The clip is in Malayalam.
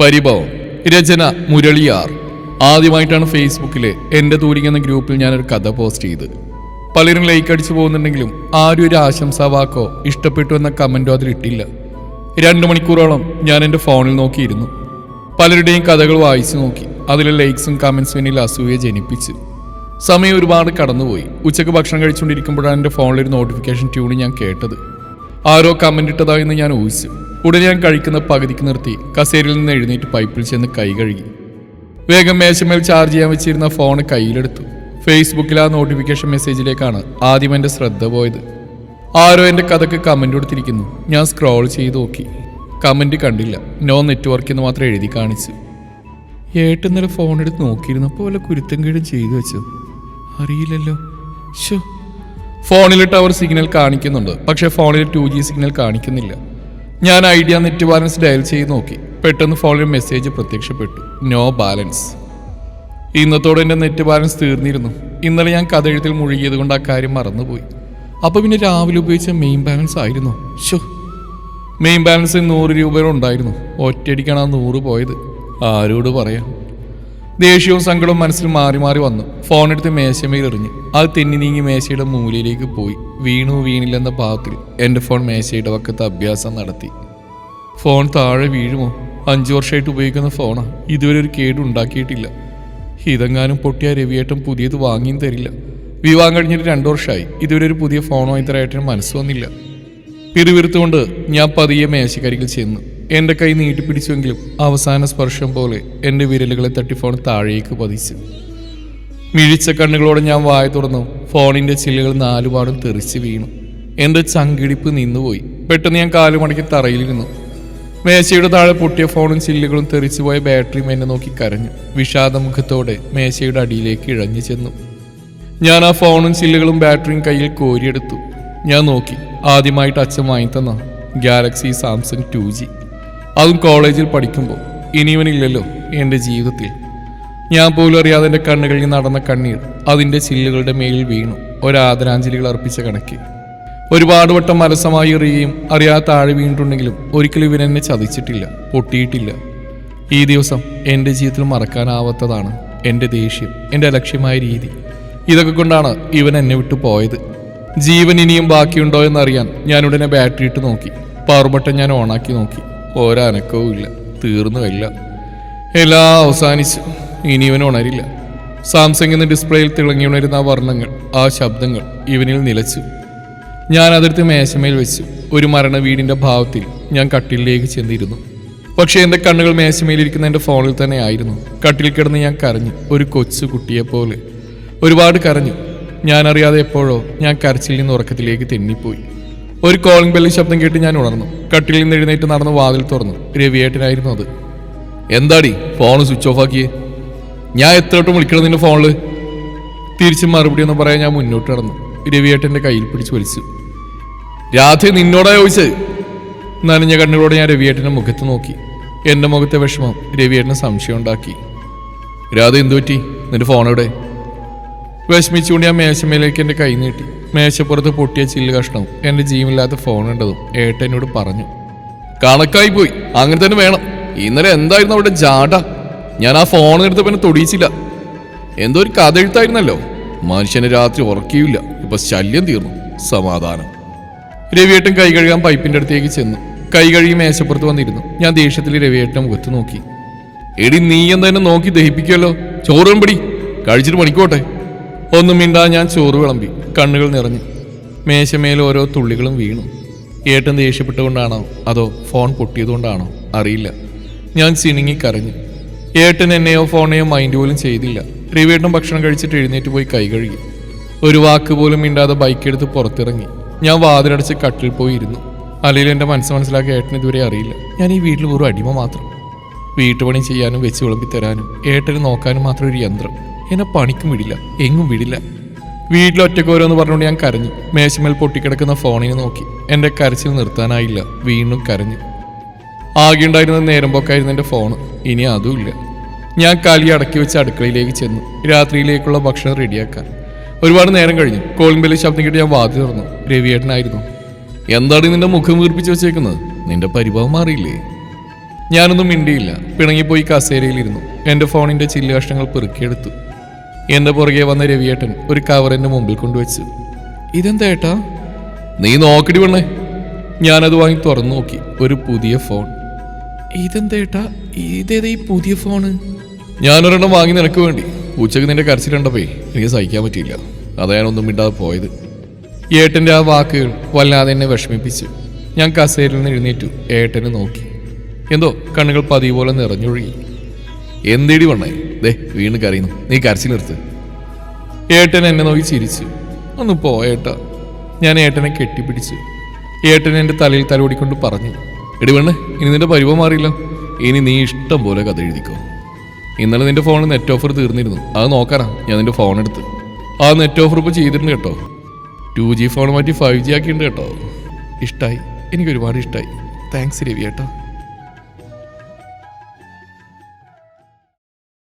പരിഭവം. രചന മുരളിയാർ. ആദ്യമായിട്ടാണ് ഫേസ്ബുക്കിൽ എന്റെ തൂരിങ് എന്ന ഗ്രൂപ്പിൽ ഞാനൊരു കഥ പോസ്റ്റ് ചെയ്ത്. പലരും ലൈക്ക് അടിച്ചു പോകുന്നുണ്ടെങ്കിലും ആരും ഒരു ആശംസാ വാക്കോ ഇഷ്ടപ്പെട്ടു എന്ന കമന്റോ അതിലിട്ടില്ല രണ്ടു മണിക്കൂറോളം ഞാൻ എന്റെ ഫോണിൽ നോക്കിയിരുന്നു. പലരുടെയും കഥകൾ വായിച്ചു നോക്കി. അതിലെ ലൈക്സും കമൻസും എന്നിൽ അസൂയ ജനിപ്പിച്ചു. സമയം ഒരുപാട് കടന്നുപോയി. ഉച്ചയ്ക്ക് ഭക്ഷണം കഴിച്ചുകൊണ്ടിരിക്കുമ്പോഴാണ് എന്റെ ഫോണിലൊരു നോട്ടിഫിക്കേഷൻ ട്യൂണ് ഞാൻ കേട്ടത്. ആരോ കമന്റ് ഇട്ടതായെന്ന് ഞാൻ ഊഹിച്ചു. ഉടനെ ഞാൻ കഴിക്കുന്ന പകുതിക്ക് നിർത്തി. കസേരയിൽ നിന്ന് എഴുന്നേറ്റ് പൈപ്പിൽ ചെന്ന് കൈ കഴുകി. വേഗം മേശമേൽ ചാർജ് ചെയ്യാൻ വെച്ചിരുന്ന ഫോൺ കയ്യിലെടുത്തു. ഫേസ്ബുക്കിൽ ആ നോട്ടിഫിക്കേഷൻ മെസ്സേജിലേക്കാണ് ആദ്യം എന്റെ ശ്രദ്ധ പോയത്. ആരോ എന്റെ കഥക്ക് കമന്റ് കൊടുത്തിരിക്കുന്നു. ഞാൻ സ്ക്രോൾ ചെയ്ത് നോക്കി. കമന്റ് കണ്ടില്ല. നോ നെറ്റ്വർക്ക് എന്ന് മാത്രം എഴുതി കാണിച്ചു. ഏട്ടൻ ഫോൺ എടുത്ത് നോക്കിയിരുന്നപ്പോൾ വല്ല കുരുത്തം കീഴും ചെയ്തു വെച്ചു? അറിയില്ലല്ലോ. ഷോ ഫോണിൽ ടവർ സിഗ്നൽ കാണിക്കുന്നുണ്ട്. പക്ഷേ ഫോണിൽ ടു ജി സിഗ്നൽ കാണിക്കുന്നില്ല. ഞാൻ ഐഡിയ നെറ്റ് ബാലൻസ് ഡയൽ ചെയ്ത് നോക്കി. പെട്ടെന്ന് ഫോണിൽ മെസ്സേജ് പ്രത്യക്ഷപ്പെട്ടു. No balance. ഇന്നത്തോടെ എന്റെ നെറ്റ് ബാലൻസ് തീർന്നിരുന്നു. ഇന്നലെ ഞാൻ കഥയെഴുത്തിൽ മുഴുകിയത് കൊണ്ട് ആ കാര്യം മറന്നുപോയി. അപ്പോൾ പിന്നെ രാവിലെ ഉപയോഗിച്ച മെയിൻ ബാലൻസ് ആയിരുന്നു. ഷോ മെയിൻ ബാലൻസ് നൂറ് രൂപ ഉണ്ടായിരുന്നു. ഒറ്റയടിക്കാണ് ആ നൂറ് പോയത്. ആരോട് പറയാം? ദേഷ്യവും സങ്കടവും മനസ്സിൽ മാറി മാറി വന്നു. ഫോണെടുത്ത് മേശമേൽ എറിഞ്ഞ് അത് തെന്നി നീങ്ങി മേശയുടെ മൂലയിലേക്ക് പോയി. വീണു വീണില്ലെന്ന ഭാവത്തിൽ എന്റെ ഫോൺ മേശയുടെ വക്കത്ത് അഭ്യാസം നടത്തി. ഫോൺ താഴെ വീഴുമോ? അഞ്ചു വർഷമായിട്ട് ഉപയോഗിക്കുന്ന ഫോണാ. ഇതുവരെ ഒരു കേട് ഉണ്ടാക്കിയിട്ടില്ല. ഇതെങ്ങാനും പൊട്ടിയ രവിയേട്ടൻ പുതിയത് വാങ്ങിയും തരില്ല. വിവാഹം കഴിഞ്ഞിട്ട് രണ്ടു വർഷമായി. ഇതുവരെ ഒരു പുതിയ ഫോൺ വാങ്ങി തരായിട്ടൊരു മനസ്സ് വന്നില്ല പിറുവിരുത്തുകൊണ്ട് ഞാൻ പതിയെ മേശക്കരികിൽ ചെന്നു. എന്റെ കൈ നീട്ടിപ്പിടിച്ചുവെങ്കിലും അവസാന സ്പർശം പോലെ എന്റെ വിരലുകളെ തട്ടി ഫോൺ താഴേക്ക് പതിച്ചു. മിഴിച്ച കണ്ണുകളോടെ ഞാൻ വായ തുറന്നു. ഫോണിന്റെ ചില്ലുകൾ നാലുപാടും തെറിച്ച് വീണു. എന്റെ ചങ്കിടിപ്പ് നിന്നുപോയി. പെട്ടെന്ന് ഞാൻ കാലുമടക്കി തറയിലിരുന്നു. മേശയുടെ താഴെ പൊട്ടിയ ഫോണും ചില്ലുകളും തെറിച്ചുപോയ ബാറ്ററിയും എന്നെ നോക്കി കരഞ്ഞു. വിഷാദമുഖത്തോടെ മേശയുടെ അടിയിലേക്ക് ഇഴഞ്ഞു ചെന്നു. ഞാൻ ആ ഫോണും ചില്ലുകളും ബാറ്ററിയും കയ്യിൽ കോരിയെടുത്തു. ഞാൻ നോക്കി. ആദ്യമായിട്ട് അച്ഛൻ വാങ്ങിത്തന്ന ഗാലക്സി സാംസങ് ടു ജി. അതും കോളേജിൽ പഠിക്കുമ്പോൾ. ഇനിയവനില്ലല്ലോ എന്റെ ജീവിതത്തിൽ. ഞാൻ പോലും അറിയാതെ എന്റെ കണ്ണുകളിൽ നടന്ന കണ്ണീർ അതിന്റെ ചില്ലുകളുടെ മേലിൽ വീണു. ഒരാദരാഞ്ജലികൾ അർപ്പിച്ച കണക്ക്. ഒരുപാട് വട്ടം മനസ്സമായി എറിയുകയും അറിയാതെ താഴെ വീണിട്ടുണ്ടെങ്കിലും ഒരിക്കലും ഇവനെന്നെ ചതിച്ചിട്ടില്ല പൊട്ടിയിട്ടില്ല. ഈ ദിവസം എന്റെ ജീവിതത്തിൽ മറക്കാനാവാത്തതാണ് എന്റെ ദേഷ്യം എന്റെ അലക്ഷ്യമായ രീതി. ഇതൊക്കെ കൊണ്ടാണ് ഇവൻ എന്നെ വിട്ടു പോയത്. ജീവൻ ഇനിയും ബാക്കിയുണ്ടോ എന്നറിയാൻ ഞാൻ ഉടനെ ബാറ്ററി ഇട്ട് നോക്കി. പവർ ബട്ടൺ ഞാൻ ഓണാക്കി നോക്കി. ഒരനക്കവും ഇല്ല തീർന്നു എല്ലാം എല്ലാം അവസാനിച്ചു. ഇനി ഇവൻ ഉണരില്ല. സാംസങ് എന്ന ഡിസ്പ്ലേയിൽ തിളങ്ങി ഉണരുന്ന ആ വർണങ്ങൾ ആ ശബ്ദങ്ങൾ ഇവനിൽ നിലച്ചു. ഞാൻ അതിർത്ത് മേശമേൽ വെച്ചു. ഒരു മരണ വീടിന്റെ ഭാവത്തിൽ ഞാൻ കട്ടിലേക്ക് ചെന്നിരുന്നു. പക്ഷേ എന്റെ കണ്ണുകൾ മേശമേലിരിക്കുന്ന എന്റെ ഫോണിൽ തന്നെ ആയിരുന്നു. കട്ടിൽ കിടന്ന് ഞാൻ കരഞ്ഞു. ഒരു കൊച്ചു കുട്ടിയെപ്പോലെ ഒരുപാട് കരഞ്ഞു. ഞാൻ അറിയാതെ എപ്പോഴോ ഞാൻ കരച്ചിൽ നിന്ന് ഉറക്കത്തിലേക്ക് തെന്നിപ്പോയി. ഒരു കോളിംഗ് ബെല്ല് ശബ്ദം കേട്ട് ഞാൻ ഉണർന്നു. കട്ടിലിൽ നിന്ന് എഴുന്നേറ്റ് നടന്ന് വാതിൽ തുറന്നു. രവിയേട്ടനായിരുന്നു അത്. എന്താടി? ഫോൺ സ്വിച്ച് ഓഫ് ആക്കിയേ. ഞാൻ എത്ര വിളിക്കണം നിന്റെ ഫോണിൽ? തിരിച്ച് മറുപടി എന്ന് പറയാൻ ഞാൻ മുന്നോട്ട് നടന്നു. രവിയേട്ടന്റെ കയ്യിൽ പിടിച്ച് വലിച്ചു. രാധി നിന്നോടാ ചോദിച്ചത്? നനഞ്ഞ കണ്ണുകളോടെ ഞാൻ രവിയേട്ടന്റെ മുഖത്ത് നോക്കി. എന്റെ മുഖത്തെ വിഷമം രവിയേട്ടന് സംശയം ഉണ്ടാക്കി. രാധ എന്തു പറ്റി? നിന്റെ ഫോൺ എവിടെ? വിഷമിച്ചുകൊണ്ട് ഞാൻ മേശമേലേക്ക് എന്റെ കൈ നീട്ടി. മേശപ്പുറത്ത് പൊട്ടിയ ചില്ല് കഷ്ണവും എന്റെ ജീവനില്ലാത്ത ഫോൺ ഉണ്ടതും ഏട്ടനോട് പറഞ്ഞു കണക്കായി പോയി. അങ്ങനെ തന്നെ വേണം. ഇന്നലെ എന്തായിരുന്നു അവിടെ ജാട? ഞാൻ ആ ഫോൺ എടുത്ത് പിന്നെ തൊടിയിച്ചില്ല. എന്തോ ഒരു കഥ എഴുത്തായിരുന്നല്ലോ. മനുഷ്യനെ രാത്രി ഉറക്കിയില്ല. ഇപ്പൊ ശല്യം തീർന്നു. സമാധാനം. രവിയേട്ടൻ കൈ കഴുകാൻ പൈപ്പിന്റെ അടുത്തേക്ക് ചെന്നു. കൈ കഴുകി മേശപ്പുറത്ത് വന്നിരുന്നു. ഞാൻ ദേഷ്യത്തിൽ രവിയേട്ടൻ മുഖത്ത് നോക്കി. എടി നീ എന്നെ നോക്കി ദഹിപ്പിക്കുമല്ലോ ചോറും പിടി കഴിച്ചിട്ട് പണിക്കോട്ടെ. ഒന്നും മിണ്ടാ ഞാൻ ചോറ് വിളമ്പി. കണ്ണുകൾ നിറഞ്ഞു. മേശമേൽ ഓരോ തുള്ളികളും വീണു. ഏട്ടൻ ദേഷ്യപ്പെട്ടുകൊണ്ടാണോ അതോ ഫോൺ പൊട്ടിയതുകൊണ്ടാണോ? അറിയില്ല. ഞാൻ ചിണുങ്ങി കരഞ്ഞു. ഏട്ടൻ എന്നെയോ ഫോണെയോ മൈൻഡ് പോലും ചെയ്തില്ല. രവിയേട്ടൻ ഭക്ഷണം കഴിച്ചിട്ട് എഴുന്നേറ്റ് പോയി കൈ കഴുകി. ഒരു വാക്ക് പോലും മിണ്ടാതെ ബൈക്ക് എടുത്ത് പുറത്തിറങ്ങി. ഞാൻ വാതിലടച്ച് കട്ടിൽ പോയിരുന്നു. അല്ലെങ്കിൽ എന്റെ മനസ്സ് മനസ്സിലാക്കി ഏട്ടൻ ഇതുവരെ അറിയില്ല. ഞാൻ ഈ വീട്ടിൽ വെറും അടിമ മാത്രം. വീട്ടുപണി ചെയ്യാനും വെച്ച് വിളമ്പി തരാനും ഏട്ടന് നോക്കാനും മാത്രം ഒരു യന്ത്രം. എന്നെ പണിക്കും വിടില്ല എങ്ങും വിടില്ല. വീട്ടിൽ ഒറ്റക്കോരോന്ന് പറഞ്ഞുകൊണ്ട് ഞാൻ കരഞ്ഞു. മേശമേൽ പൊട്ടിക്കിടക്കുന്ന ഫോണിനെ നോക്കി. എന്റെ കരച്ചിൽ നിർത്താനായില്ല വീണ്ടും കരഞ്ഞു. ആകെ ഉണ്ടായിരുന്ന നേരം പോക്കായിരുന്നു എന്റെ ഫോണ്. ഇനി അതുമില്ല ഞാൻ കളി അടക്കി വെച്ച് അടുക്കളയിലേക്ക് ചെന്നു. രാത്രിയിലേക്കുള്ള ഭക്ഷണം റെഡിയാക്കാൻ. ഒരുപാട് നേരം കഴിഞ്ഞു. കോളിംഗ് ബെല്ല് ശബ്ദം കേട്ട് ഞാൻ വാതി തുറന്നു. രവിയേട്ടനായിരുന്നു. എന്താണ് നിന്റെ മുഖം വീർപ്പിച്ച് വെച്ചേക്കുന്നത്? നിന്റെ പരിഭവം മാറിയില്ലേ? ഞാനൊന്നും മിണ്ടിയില്ല. പിണങ്ങിപ്പോയി കസേരയിലിരുന്നു. എന്റെ ഫോണിന്റെ ചില്ല് കഷ്ണങ്ങൾ പെറുക്കിയെടുത്തു. എന്റെ പുറകെ വന്ന രവിയേട്ടൻ ഒരു കവർ എന്റെ മുമ്പിൽ കൊണ്ടുവച്ചു. ഇതെന്താ ഏട്ടാ? നീ നോക്കടി പെണ്ണേ. ഞാനത് വാങ്ങി തുറന്നു നോക്കി. ഒരു പുതിയ ഫോൺ. ഇതെന്താ ഏട്ടാ? ഇതേതാ ഈ പുതിയ ഫോണ്? ഞാനൊരെണ്ണം വാങ്ങി നിനക്ക് വേണ്ടി. ഉച്ചയ്ക്ക് നിന്റെ കരച്ചിലുണ്ടപ്പേ എനിക്ക് സഹിക്കാൻ പറ്റിയില്ല. അതാ ഞാൻ ഒന്നും മിണ്ടാതെ പോയത്. ഏട്ടന്റെ ആ വാക്കുകൾ വല്ലാതെ എന്നെ വിഷമിപ്പിച്ചു ഞാൻ കസേരയിൽ നിന്ന് എഴുന്നേറ്റു. ഏട്ടനെ നോക്കി. എന്തോ കണ്ണുകൾ പതിവ് പോലെ നിറഞ്ഞൊഴുകി. എന്തേടി വണ്ണേ ദേ വീണ് കരയുന്നു. നീ കരച്ചിൽ നിർത്ത്. ഏട്ടൻ എന്നെ നോക്കി ചിരിച്ചു. ഒന്ന് ഏട്ട. ഞാൻ ഏട്ടനെ കെട്ടിപ്പിടിച്ച് ഏട്ടൻ എന്റെ തലയിൽ തലോടിക്കൊണ്ട് പറഞ്ഞു. എടി വേണേ ഇനി നിന്റെ പരിവം മാറിയില്ല. ഇനി നീ ഇഷ്ടം പോലെ കഥ എഴുതിക്കോ. ഇന്നലെ നിന്റെ ഫോണിൽ നെറ്റ് ഓഫർ തീർന്നിരുന്നു. അത് നോക്കാനാ ഞാൻ നിന്റെ ഫോൺ എടുത്ത്. ആ നെറ്റ് ഓഫർ ഇപ്പോൾ ചെയ്തിട്ടുണ്ട് കേട്ടോ. ടു ജി ഫോൺ മാറ്റി ഫൈവ് ജി ആക്കിയിട്ടുണ്ട് കേട്ടോ. ഇഷ്ടമായി എനിക്ക് ഒരുപാട് ഇഷ്ടമായി താങ്ക്സ് രവി ഏട്ടാ.